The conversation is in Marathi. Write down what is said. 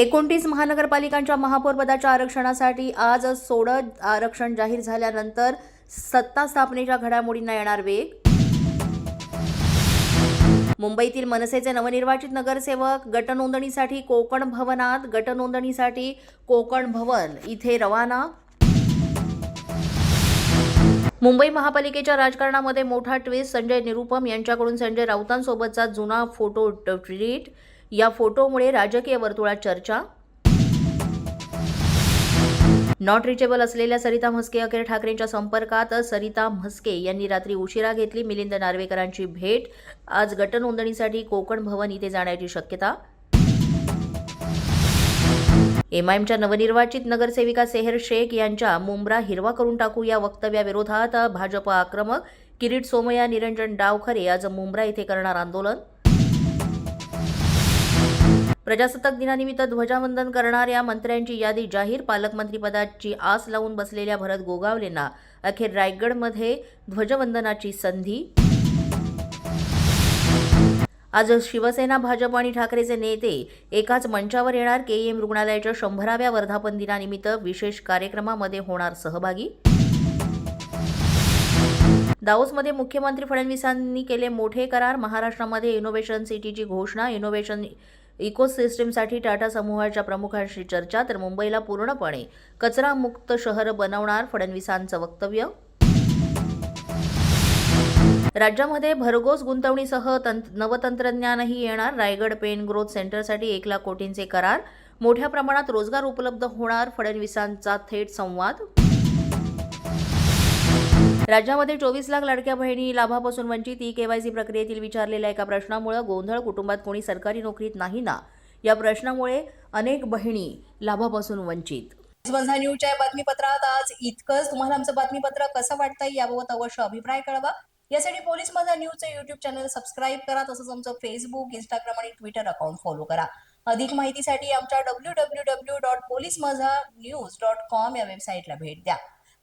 एकोणतीस महानगरपालिकांच्या महापौरपदाच्या आरक्षणासाठी आज सोडत आरक्षण जाहीर झाल्यानंतर सत्ता स्थापनेच्या घडामोडींना येणार वेग. मुंबईतील मनसेचे नवनिर्वाचित नगरसेवक गटनोंदणीसाठी कोकण भवनात गटनोंदणीसाठी कोकण भवन इथे रवाना. मुंबई महापालिकेच्या राजकारणामध्ये मोठा ट्विस्ट संजय निरुपम यांच्याकडून संजय राऊतांसोबतचा जुना फोटो ट्विट या फोटोमुळे राजकीय वर्तुळात चर्चा. नॉट रिचेबल असलेल्या सरिता म्हस्के अखेर ठाकरेंच्या संपर्कात. सरिता म्हस्के यांनी रात्री उशिरा घेतली मिलिंद नार्वेकरांची भेट. आज गटनोंदणीसाठी कोकण भवन इथे जाण्याची शक्यता. एमआयएमच्या नवनिर्वाचित नगरसेविका सेहर शेख यांच्या मुंब्रा हिरवा करून टाकू या वक्तव्याविरोधात भाजप आक्रमक. किरीट सोमया निरंजन डावखरे आज मुंब्रा इथे करणार आंदोलन. प्रजासत्ताक दिनानिमित्त ध्वजावंदन करणाऱ्या मंत्र्यांची यादी जाहीर. पालकमंत्रीपदाची आस लावून बसलेल्या भरत गोगावलेंना अखेर रायगडमध्ये ध्वजवंदनाची संधी. आज शिवसेना भाजप आणि ठाकरेचे नेते एकाच मंचावर येणार. के एम रुग्णालयाच्या शंभराव्या वर्धापन दिनानिमित्त विशेष कार्यक्रमामध्ये होणार सहभागी. दाओसमध्ये मुख्यमंत्री फडणवीसांनी केले मोठे करार. महाराष्ट्रामध्ये इनोव्हेशन सिटीची घोषणा. इनोव्हेशन इकोसिस्टीमसाठी टाटा समूहाच्या प्रमुखांशी चर्चा तर मुंबईला पूर्णपणे कचरामुक्त शहर बनवणार फडणवीसांचं वक्तव्य. राज्यामध्ये भरघोस गुंतवणीसह तंत नवतंत्रज्ञानही येणार. रायगड पेन ग्रोथ सेंटरसाठी एक लाख कोटींचे करार. मोठ्या प्रमाणात रोजगार उपलब्ध होणार फडणवीसांचा थेट संवाद. राज्यामध्ये चोवीस लाख लाडक्या बहिणी लाभापासून वंचित ई केवायसी प्रक्रियेतील विचारलेल्या एका प्रश्नामुळे गोंधळ कुटुंबात कोणी सरकारी नोकरीत नाही ना? या प्रश्नामुळे अनेक बहिणी लाभापासून वंचित. माझा न्यूजच्या बातमीपत्रात आज इतकंच. तुम्हाला आमचं बातमीपत्र कसं वाटतंय याबाबत अवश्य अभिप्राय कळवा. यासाठी पोलीस माझा न्यूजचं युट्यूब चॅनल सबस्क्राईब करा तसंच आमचं फेसबुक इंस्टाग्राम आणि ट्विटर अकाउंट फॉलो करा. अधिक माहितीसाठी आमच्या W W W dot police Majha news dot com या वेबसाईटला भेट द्या.